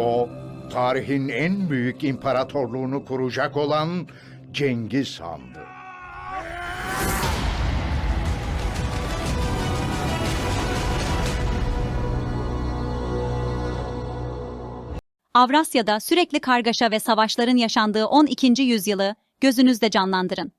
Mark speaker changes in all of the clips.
Speaker 1: O, tarihin en büyük imparatorluğunu kuracak olan Cengiz Han'dı.
Speaker 2: Avrasya'da sürekli kargaşa ve savaşların yaşandığı 12. yüzyılı gözünüzde canlandırın.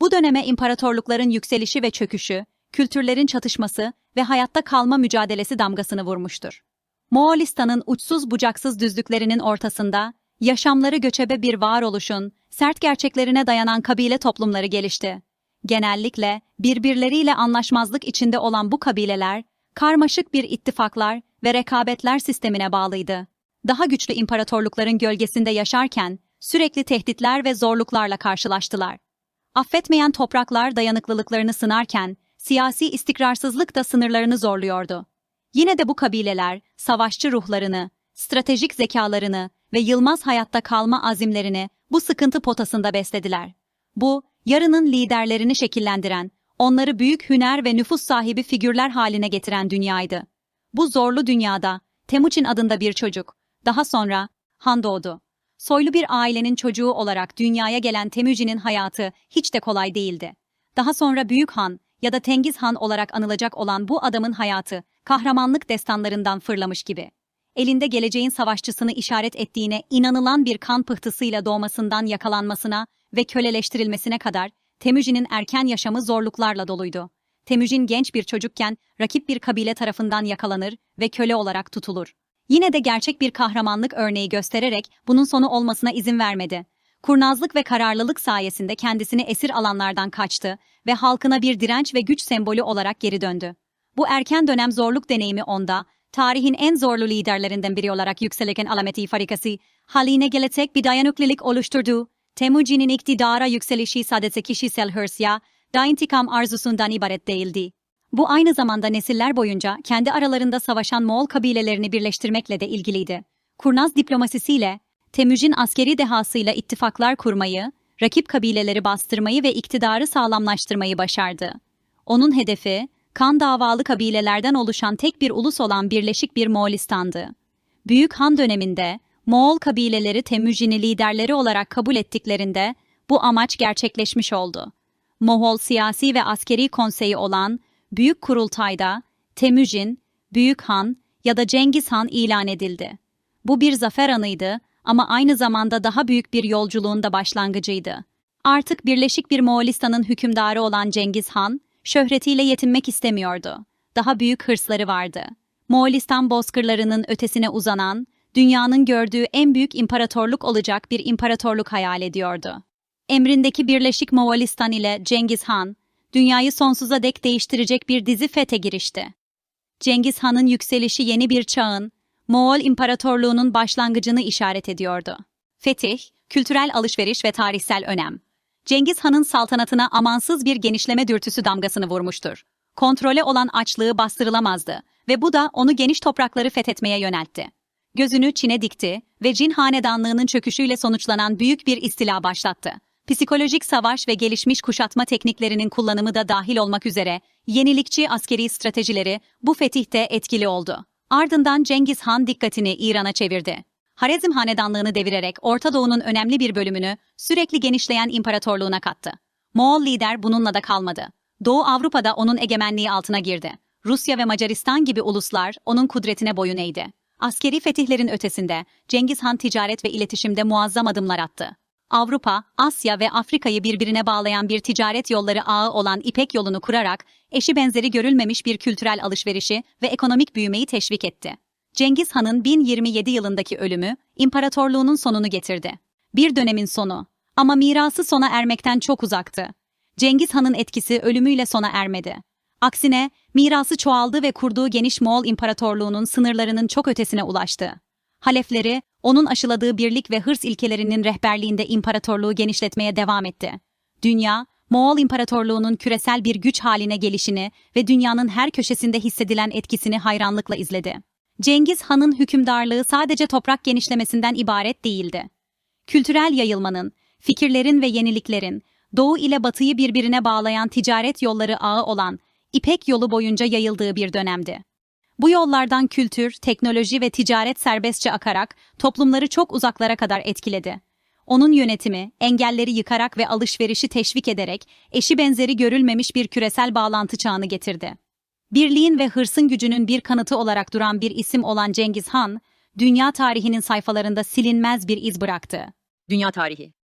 Speaker 2: Bu döneme imparatorlukların yükselişi ve çöküşü, kültürlerin çatışması ve hayatta kalma mücadelesi damgasını vurmuştur. Moğolistan'ın uçsuz bucaksız düzlüklerinin ortasında, yaşamları göçebe bir varoluşun, sert gerçeklerine dayanan kabile toplumları gelişti. Genellikle birbirleriyle anlaşmazlık içinde olan bu kabileler, karmaşık bir ittifaklar ve rekabetler sistemine bağlıydı. Daha güçlü imparatorlukların gölgesinde yaşarken sürekli tehditler ve zorluklarla karşılaştılar. Affetmeyen topraklar dayanıklılıklarını sınarken siyasi istikrarsızlık da sınırlarını zorluyordu. Yine de bu kabileler savaşçı ruhlarını, stratejik zekalarını ve yılmaz hayatta kalma azimlerini bu sıkıntı potasında beslediler. Bu, yarının liderlerini şekillendiren, onları büyük hüner ve nüfus sahibi figürler haline getiren dünyaydı. Bu zorlu dünyada Temuçin adında bir çocuk, daha sonra Han doğdu. Soylu bir ailenin çocuğu olarak dünyaya gelen Temücin'in hayatı hiç de kolay değildi. Daha sonra Büyük Han ya da Tengiz Han olarak anılacak olan bu adamın hayatı kahramanlık destanlarından fırlamış gibi. Elinde geleceğin savaşçısını işaret ettiğine inanılan bir kan pıhtısıyla doğmasından yakalanmasına ve köleleştirilmesine kadar Temücin'in erken yaşamı zorluklarla doluydu. Temücin genç bir çocukken rakip bir kabile tarafından yakalanır ve köle olarak tutulur. Yine de gerçek bir kahramanlık örneği göstererek bunun sonu olmasına izin vermedi. Kurnazlık ve kararlılık sayesinde kendisini esir alanlardan kaçtı ve halkına bir direnç ve güç sembolü olarak geri döndü. Bu erken dönem zorluk deneyimi onda, tarihin en zorlu liderlerinden biri olarak yükselirken alameti farikası, haline gelecek bir dayanıklılık oluşturdu. Temujin'in iktidara yükselişi sadece kişisel hırs ya, da intikam arzusundan ibaret değildi. Bu aynı zamanda nesiller boyunca kendi aralarında savaşan Moğol kabilelerini birleştirmekle de ilgiliydi. Kurnaz diplomasisiyle, Temücin askeri dehasıyla ittifaklar kurmayı, rakip kabileleri bastırmayı ve iktidarı sağlamlaştırmayı başardı. Onun hedefi, kan davalı kabilelerden oluşan tek bir ulus olan Birleşik bir Moğolistan'dı. Büyük Han döneminde, Moğol kabileleri Temücin'i liderleri olarak kabul ettiklerinde bu amaç gerçekleşmiş oldu. Moğol siyasi ve askeri konseyi olan Büyük Kurultay'da Temücin, Büyük Han ya da Cengiz Han ilan edildi. Bu bir zafer anıydı ama aynı zamanda daha büyük bir yolculuğun da başlangıcıydı. Artık Birleşik bir Moğolistan'ın hükümdarı olan Cengiz Han, şöhretiyle yetinmek istemiyordu. Daha büyük hırsları vardı. Moğolistan bozkırlarının ötesine uzanan, dünyanın gördüğü en büyük imparatorluk olacak bir imparatorluk hayal ediyordu. Emrindeki Birleşik Moğolistan ile Cengiz Han, dünyayı sonsuza dek değiştirecek bir dizi fete girişti. Cengiz Han'ın yükselişi yeni bir çağın, Moğol İmparatorluğu'nun başlangıcını işaret ediyordu. Fetih, kültürel alışveriş ve tarihsel önem. Cengiz Han'ın saltanatına amansız bir genişleme dürtüsü damgasını vurmuştur. Kontrole olan açlığı bastırılamazdı ve bu da onu geniş toprakları fethetmeye yöneltti. Gözünü Çin'e dikti ve Cin hanedanlığının çöküşüyle sonuçlanan büyük bir istila başlattı. Psikolojik savaş ve gelişmiş kuşatma tekniklerinin kullanımı da dahil olmak üzere yenilikçi askeri stratejileri bu fetihte etkili oldu. Ardından Cengiz Han dikkatini İran'a çevirdi. Harezm hanedanlığını devirerek Orta Doğu'nun önemli bir bölümünü sürekli genişleyen imparatorluğuna kattı. Moğol lider bununla da kalmadı. Doğu Avrupa'da onun egemenliği altına girdi. Rusya ve Macaristan gibi uluslar onun kudretine boyun eğdi. Askeri fetihlerin ötesinde Cengiz Han ticaret ve iletişimde muazzam adımlar attı. Avrupa, Asya ve Afrika'yı birbirine bağlayan bir ticaret yolları ağı olan İpek yolunu kurarak eşi benzeri görülmemiş bir kültürel alışverişi ve ekonomik büyümeyi teşvik etti. Cengiz Han'ın 1027 yılındaki ölümü imparatorluğunun sonunu getirdi. Bir dönemin sonu ama mirası sona ermekten çok uzaktı. Cengiz Han'ın etkisi ölümüyle sona ermedi. Aksine mirası çoğaldı ve kurduğu geniş Moğol İmparatorluğu'nun sınırlarının çok ötesine ulaştı. Halefleri, onun aşıladığı birlik ve hırs ilkelerinin rehberliğinde imparatorluğu genişletmeye devam etti. Dünya, Moğol İmparatorluğu'nun küresel bir güç haline gelişini ve dünyanın her köşesinde hissedilen etkisini hayranlıkla izledi. Cengiz Han'ın hükümdarlığı sadece toprak genişlemesinden ibaret değildi. Kültürel yayılmanın, fikirlerin ve yeniliklerin, Doğu ile Batı'yı birbirine bağlayan ticaret yolları ağı olan İpek yolu boyunca yayıldığı bir dönemdi. Bu yollardan kültür, teknoloji ve ticaret serbestçe akarak toplumları çok uzaklara kadar etkiledi. Onun yönetimi, engelleri yıkarak ve alışverişi teşvik ederek eşi benzeri görülmemiş bir küresel bağlantı çağını getirdi. Birliğin ve hırsın gücünün bir kanıtı olarak duran bir isim olan Cengiz Han, dünya tarihinin sayfalarında silinmez bir iz bıraktı.
Speaker 3: Dünya tarihi.